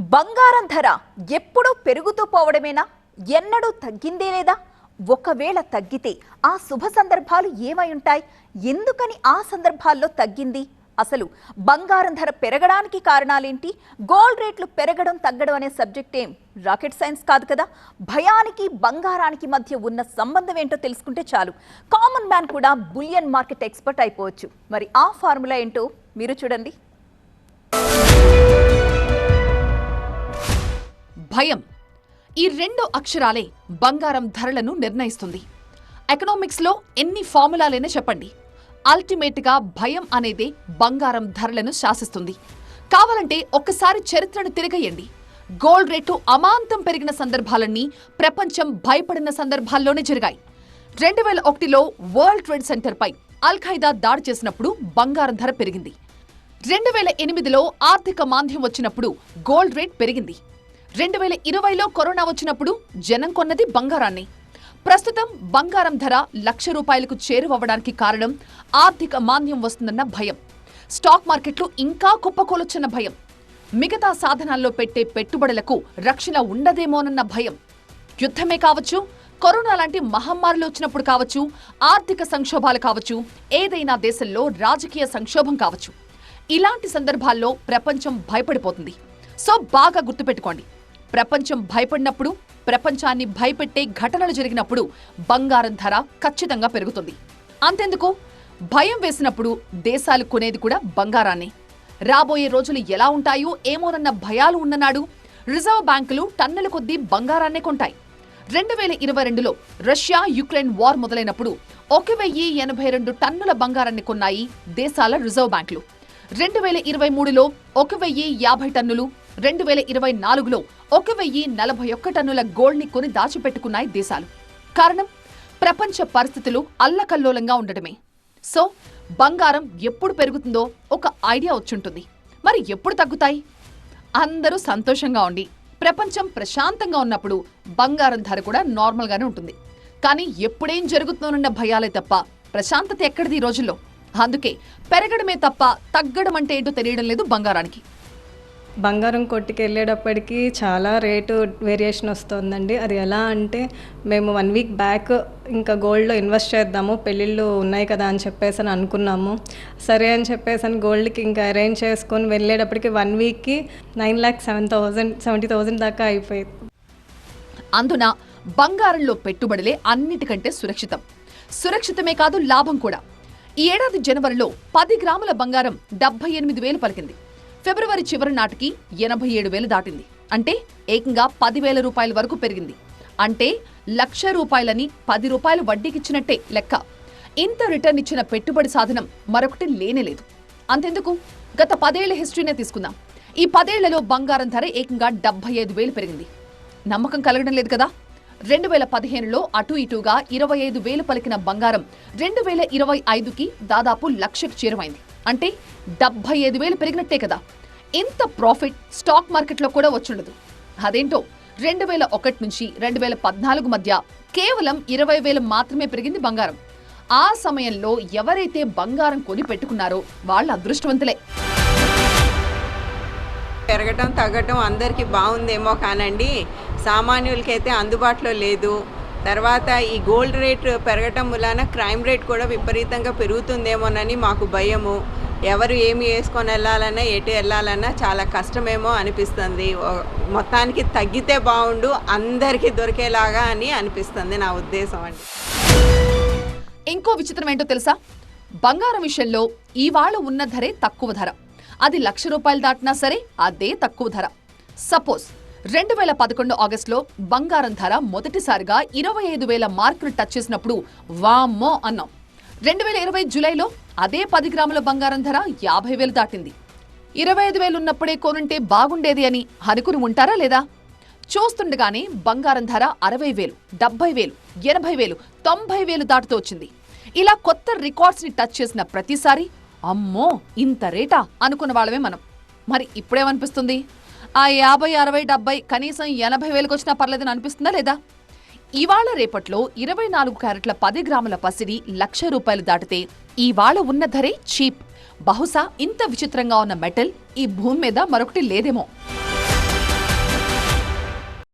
బంగారం ధర ఎప్పుడూ పెరుగుతూ పోవడమేనా? ఎన్నడూ తగ్గిందే లేదా? ఒకవేళ తగ్గితే ఆ శుభ సందర్భాలు ఏమై ఉంటాయి? ఎందుకని ఆ సందర్భాల్లో తగ్గింది? అసలు బంగారం ధర పెరగడానికి కారణాలేంటి? గోల్డ్ రేట్లు పెరగడం తగ్గడం అనే సబ్జెక్ట్ ఏం రాకెట్ సైన్స్ కాదు కదా? భయానికి బంగారానికి మధ్య ఉన్న సంబంధం ఏంటో తెలుసుకుంటే చాలు. కామన్ మ్యాన్ కూడా బులియన్ మార్కెట్ ఎక్స్పర్ట్ అయిపోవచ్చు. మరి ఆ ఫార్ములా ఏంటో మీరు చూడండి. భయం. ఈ రెండు అక్షరాలే బంగారం ధరలను నిర్ణయిస్తుంది. ఎకనామిక్స్లో ఎన్ని ఫార్ములాలైనా చెప్పండి. అల్టిమేట్గా భయం అనేదే బంగారం ధరలను శాసిస్తుంది. కావాలంటే ఒక్కసారి చరిత్రను తిరగేయండి. గోల్డ్ రేటు అమాంతం పెరిగిన సందర్భాలన్నీ ప్రపంచం భయపడిన సందర్భాల్లోనే జరిగాయి. రెండు వేల ఒకటిలో వరల్డ్ ట్రేడ్ సెంటర్పై అల్ ఖైదా దాడి చేసినప్పుడు బంగారం ధర పెరిగింది. రెండు వేల ఎనిమిదిలో ఆర్థిక మాంద్యం వచ్చినప్పుడు గోల్డ్ రేట్ పెరిగింది. రెండు వేల ఇరవైలో కరోనా వచ్చినప్పుడు జనం కొన్నది బంగారాన్ని. ప్రస్తుతం బంగారం ధర లక్ష రూపాయలకు చేరువవ్వడానికి కారణం ఆర్థిక మాంద్యం వస్తుందన్న భయం. స్టాక్ మార్కెట్లు ఇంకా కుప్పకూలొచ్చన్న భయం. మిగతా సాధనాల్లో పెట్టే పెట్టుబడులకు రక్షణ ఉండదేమోనన్న భయం. యుద్ధమే కావచ్చు కరోనా లాంటి మహమ్మారులు వచ్చినప్పుడు కావచ్చు ఆర్థిక సంక్షోభాలు కావచ్చు ఏదైనా దేశంలో రాజకీయ సంక్షోభం కావచ్చు. ఇలాంటి సందర్భాల్లో ప్రపంచం భయపడిపోతుంది. సో బాగా గుర్తుపెట్టుకోండి. ప్రపంచం భయపడినప్పుడు ప్రపంచాన్ని భయపెట్టే ఘటనలు జరిగినప్పుడు బంగారం ధర ఖచ్చితంగా పెరుగుతుంది. అంతెందుకు? భయం వేసినప్పుడు దేశాలు కొనేది కూడా బంగారాన్ని. రాబోయే రోజులు ఎలా ఉంటాయో ఏమోనన్న భయాలు ఉన్ననాడు రిజర్వ్ బ్యాంకులు టన్నుల కొద్దీ బంగారాన్నే కొంటాయి. రెండు వేల ఇరవై రెండులో రష్యా యుక్రెయిన్ వార్ మొదలైనప్పుడు ఒక వెయ్యి ఎనభై రెండు టన్నుల బంగారాన్ని కొన్నాయి దేశాల రిజర్వ్ బ్యాంకులు. రెండు వేల ఇరవై మూడులో ఒక వెయ్యి యాభై టన్నులు రెండు వేల ఇరవై నాలుగులో ఒక వెయ్యి నలభై ఒక్క టన్నుల గోల్డ్ని కొని దాచిపెట్టుకున్నాయి దేశాలు. కారణం? ప్రపంచ పరిస్థితులు అల్లకల్లోలంగా ఉండటమే. సో బంగారం ఎప్పుడు పెరుగుతుందో ఒక ఐడియా వచ్చుంటుంది. మరి ఎప్పుడు తగ్గుతాయి? అందరూ సంతోషంగా ఉండి ప్రపంచం ప్రశాంతంగా ఉన్నప్పుడు బంగారం ధర కూడా నార్మల్గానే ఉంటుంది. కానీ ఎప్పుడేం జరుగుతుందోనన్న భయాలే తప్ప ప్రశాంతత ఎక్కడిది ఈ రోజుల్లో? అందుకే పెరగడమే తప్ప తగ్గడం అంటే ఏంటో తెలియడం లేదు బంగారానికి. బంగారం కొట్టుకి వెళ్ళేటప్పటికి చాలా రేటు వేరియేషన్ వస్తుందండి. అది ఎలా అంటే మేము వన్ వీక్ బ్యాక్ ఇంకా గోల్డ్లో ఇన్వెస్ట్ చేద్దాము పెళ్ళిళ్ళు ఉన్నాయి కదా అని చెప్పేసి అని అనుకున్నాము. సరే అని చెప్పేసి అని గోల్డ్కి ఇంకా అరేంజ్ చేసుకొని వెళ్ళేటప్పటికి వన్ వీక్కి nine lakh seven thousand seventy thousand దాకా అయిపోయింది. అందున బంగారంలో పెట్టుబడులే అన్నిటికంటే సురక్షితం. సురక్షితమే కాదు లాభం కూడా. ఈ ఏడాది జనవరిలో పది గ్రాముల బంగారం డెబ్బై ఎనిమిది వేలు పలికింది. ఫిబ్రవరి చివరి నాటికి ఎనభై ఏడు వేలు దాటింది. అంటే ఏకంగా పదివేల రూపాయల వరకు పెరిగింది. అంటే లక్ష రూపాయలని పది రూపాయలు వడ్డీకిచ్చినట్టే లెక్క. ఇంత రిటర్న్ ఇచ్చిన పెట్టుబడి సాధనం మరొకటి లేనేలేదు అంతెందుకు? గత పదేళ్ళ హిస్టరీనే తీసుకుందాం. ఈ పదేళ్ళలో బంగారం ధర ఏకంగా డెబ్బై ఐదు వేలు పెరిగింది. నమ్మకం కలగడం లేదు కదా? రెండు వేల పదిహేనులో అటు ఇటుగా ఇరవై ఐదు వేలు పలికిన బంగారం రెండు వేల ఇరవై ఐదుకి దాదాపు లక్షకు చేరువైంది. అంటే డెబ్బై ఐదు వేలు పెరిగినట్టే కదా. ఇంత ప్రాఫిట్ స్టాక్ మార్కెట్లో కూడా వచ్చుండదు. అదేంటో రెండు వేల ఒకటి నుంచి రెండు వేల పద్నాలుగు మధ్య కేవలం ఇరవై వేలు మాత్రమే పెరిగింది బంగారం. ఆ సమయంలో ఎవరైతే బంగారం కొని పెట్టుకున్నారో వాళ్ళ అదృష్టవంతులే. పెరగటం తగ్గటం అందరికీ బాగుందేమో కానండి. సామాన్యులకైతే అందుబాటులో లేదు. తర్వాత ఈ గోల్డ్ రేట్ పెరగటం వలన క్రైమ్ రేట్ కూడా విపరీతంగా పెరుగుతుందేమోనని మాకు భయము. ఎవరు ఏమి వేసుకొని వెళ్ళాలన్నా ఎటు వెళ్ళాలన్నా చాలా కష్టమేమో అనిపిస్తుంది. మొత్తానికి తగ్గితే బాగుండు అందరికీ దొరికేలాగా అని అనిపిస్తుంది నా ఉద్దేశం అండి. ఇంకో విచిత్రం ఏంటో తెలుసా? బంగారం విషయంలో ఇవాళ ఉన్న ధరే తక్కువ ధర. అది లక్ష రూపాయలు దాటినా సరే అదే తక్కువ ధర. సపోజ్ రెండు వేల పదకొండు ఆగస్టులో బంగారం ధర మొదటిసారిగా ఇరవై ఐదు వేల మార్కును టచ్ చేసినప్పుడు వామ్మో అన్నాం. రెండు వేల ఇరవై జూలైలో అదే పది గ్రాముల బంగారం ధర యాభై వేలు దాటింది. ఇరవై ఐదు వేలు ఉన్నప్పుడే కొనుంటే బాగుండేది అని అనుకుని ఉంటారా లేదా? చూస్తుండగానే బంగారం ధర అరవై వేలు డెబ్బై వేలు ఎనభై వేలు తొంభై వేలు దాటుతూ వచ్చింది. ఇలా కొత్త రికార్డ్స్ని టచ్ చేసిన ప్రతిసారి అమ్మో ఇంత రేటా అనుకున్న వాళ్ళమే మనం. మరి ఇప్పుడేమనిపిస్తుంది? ఆ యాభై అరవై డెబ్బై కనీసం ఎనభై వేలకు వచ్చినా పర్లేదని అనిపిస్తుందా లేదా? ఇవాళ రేపట్లో ఇరవై నాలుగు క్యారెట్ల పది గ్రాముల పసిడి లక్ష రూపాయలు దాటితే ఇవాళ ఉన్న ధరే చీప్. బహుశా ఇంత విచిత్రంగా ఉన్న మెటల్ ఈ భూమి మీద మరొకటి లేదేమో.